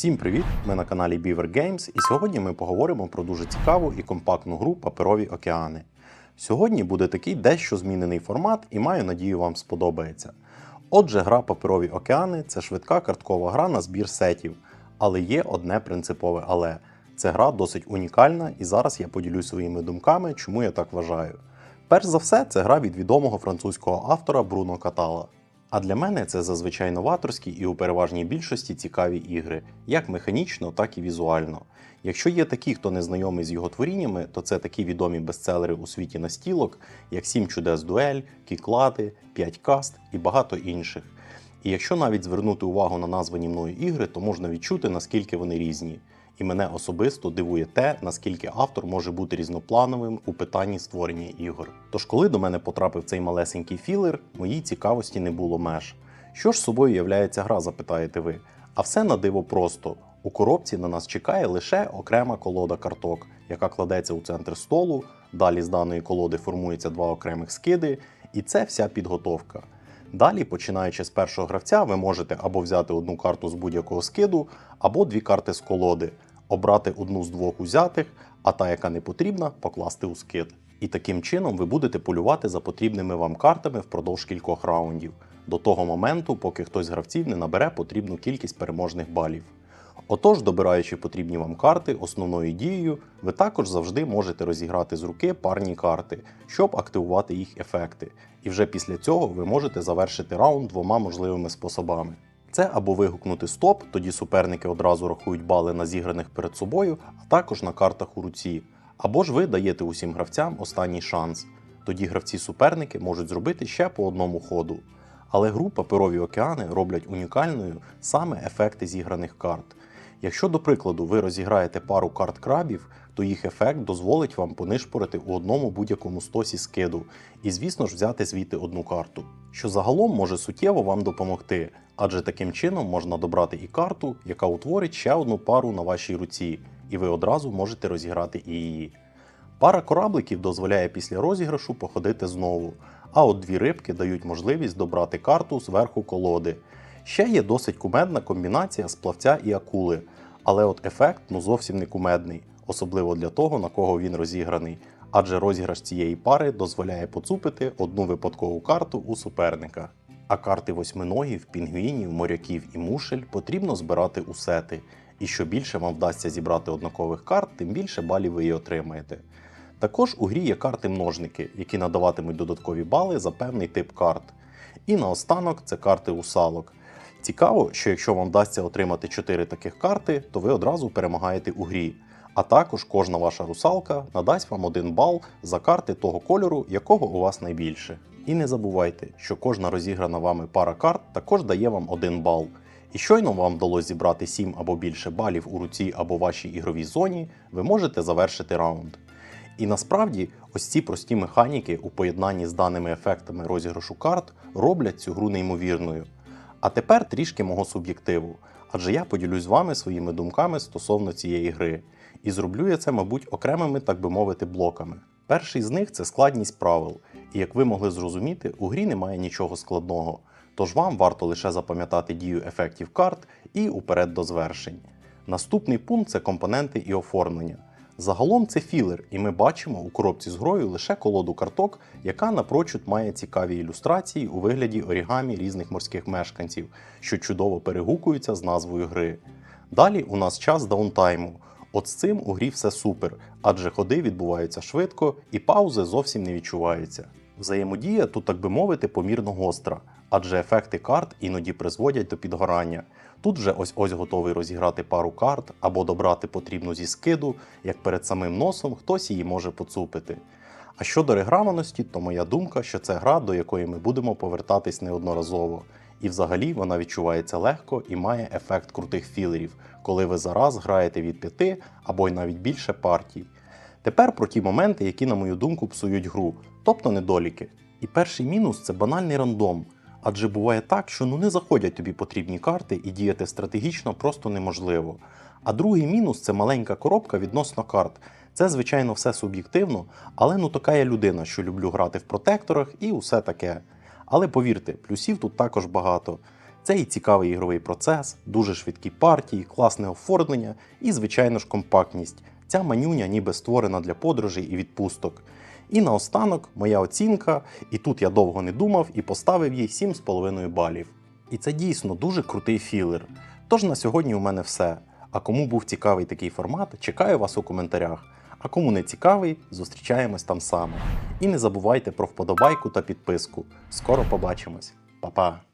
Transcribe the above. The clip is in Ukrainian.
Всім привіт! Ми на каналі Beaver Games, і сьогодні ми поговоримо про дуже цікаву і компактну гру Паперові океани. Сьогодні буде такий дещо змінений формат, і маю надію, вам сподобається. Отже, гра Паперові океани це швидка карткова гра на збір сетів, але є одне принципове але. Це гра досить унікальна, і зараз я поділюсь своїми думками, чому я так вважаю. Перш за все, це гра від відомого французького автора Бруно Катала. А для мене це зазвичай новаторські і у переважній більшості цікаві ігри, як механічно, так і візуально. Якщо є такі, хто не знайомий з його творіннями, то це такі відомі бестселери у світі настілок, як Сім чудес дуель, Кіклади, 5 каст і багато інших. І якщо навіть звернути увагу на названі мною ігри, то можна відчути, наскільки вони різні. І мене особисто дивує те, наскільки автор може бути різноплановим у питанні створення ігор. Тож, коли до мене потрапив цей малесенький філер, моїй цікавості не було меж. Що ж собою являється гра, запитаєте ви? А все на диво просто. У коробці на нас чекає лише окрема колода карток, яка кладеться у центр столу. Далі з даної колоди формується два окремих скиди, і це вся підготовка. Далі, починаючи з першого гравця, ви можете або взяти одну карту з будь-якого скиду, або дві карти з колоди, обрати одну з двох узятих, а та, яка не потрібна, покласти у скид. І таким чином ви будете полювати за потрібними вам картами впродовж кількох раундів, до того моменту, поки хтось з гравців не набере потрібну кількість переможних балів. Отож, добираючи потрібні вам карти, основною дією, ви також завжди можете розіграти з руки парні карти, щоб активувати їх ефекти. І вже після цього ви можете завершити раунд двома можливими способами. Це або вигукнути стоп, тоді суперники одразу рахують бали на зіграних перед собою, а також на картах у руці. Або ж ви даєте усім гравцям останній шанс. Тоді гравці-суперники можуть зробити ще по одному ходу. Але гру паперові океани роблять унікальною саме ефекти зіграних карт. Якщо, до прикладу, ви розіграєте пару карт крабів, то їх ефект дозволить вам понишпорити у одному будь-якому стосі скиду, і, звісно ж, взяти звідти одну карту, що загалом може суттєво вам допомогти, адже таким чином можна добрати і карту, яка утворить ще одну пару на вашій руці, і ви одразу можете розіграти і її. Пара корабликів дозволяє після розіграшу походити знову, а от дві рибки дають можливість добрати карту зверху колоди. Ще є досить кумедна комбінація з плавця і акули, але от ефект ну зовсім не кумедний, особливо для того, на кого він розіграний, адже розіграш цієї пари дозволяє поцупити одну випадкову карту у суперника. А карти восьминогів, пінгвінів, моряків і мушель потрібно збирати у сети. І що більше вам вдасться зібрати однакових карт, тим більше балів ви і отримаєте. Також у грі є карти-множники, які надаватимуть додаткові бали за певний тип карт. І наостанок це карти усалок. Цікаво, що якщо вам вдасться отримати 4 таких карти, то ви одразу перемагаєте у грі. А також кожна ваша русалка надасть вам один бал за карти того кольору, якого у вас найбільше. І не забувайте, що кожна розіграна вами пара карт також дає вам один бал. І щойно вам вдалося зібрати 7 або більше балів у руці або вашій ігровій зоні, ви можете завершити раунд. І насправді ось ці прості механіки у поєднанні з даними ефектами розіграшу карт роблять цю гру неймовірною. А тепер трішки мого суб'єктиву, адже я поділюсь з вами своїми думками стосовно цієї гри. І зроблю я це, мабуть, окремими, так би мовити, блоками. Перший з них це складність правил, і як ви могли зрозуміти, у грі немає нічого складного, тож вам варто лише запам'ятати дію ефектів карт і уперед до звершень. Наступний пункт це компоненти і оформлення. Загалом це філер, і ми бачимо у коробці з грою лише колоду карток, яка напрочуд має цікаві ілюстрації у вигляді орігамі різних морських мешканців, що чудово перегукуються з назвою гри. Далі у нас час даунтайму. От з цим у грі все супер, адже ходи відбуваються швидко і паузи зовсім не відчуваються. Взаємодія тут, так би мовити, помірно гостра, адже ефекти карт іноді призводять до підгорання. Тут вже ось ось готовий розіграти пару карт або добрати потрібну зі скиду, як перед самим носом хтось її може поцупити. А щодо реграманості, то моя думка, що це гра, до якої ми будемо повертатись неодноразово. І взагалі вона відчувається легко і має ефект крутих філерів, коли ви зараз граєте від п'яти або й навіть більше партій. Тепер про ті моменти, які, на мою думку, псують гру, тобто недоліки. І перший мінус це банальний рандом. Адже буває так, що ну не заходять тобі потрібні карти і діяти стратегічно просто неможливо. А другий мінус це маленька коробка відносно карт. Це, звичайно, все суб'єктивно, але ну така я людина, що люблю грати в протекторах і усе таке. Але повірте, плюсів тут також багато. Це і цікавий ігровий процес, дуже швидкі партії, класне оформлення і, звичайно ж, компактність. Ця манюня ніби створена для подорожей і відпусток. І наостанок моя оцінка, і тут я довго не думав і поставив їй 7,5 балів. І це дійсно дуже крутий філер. Тож на сьогодні у мене все. А кому був цікавий такий формат, чекаю вас у коментарях. А кому не цікавий, зустрічаємось там саме. І не забувайте про вподобайку та підписку. Скоро побачимось. Па-па!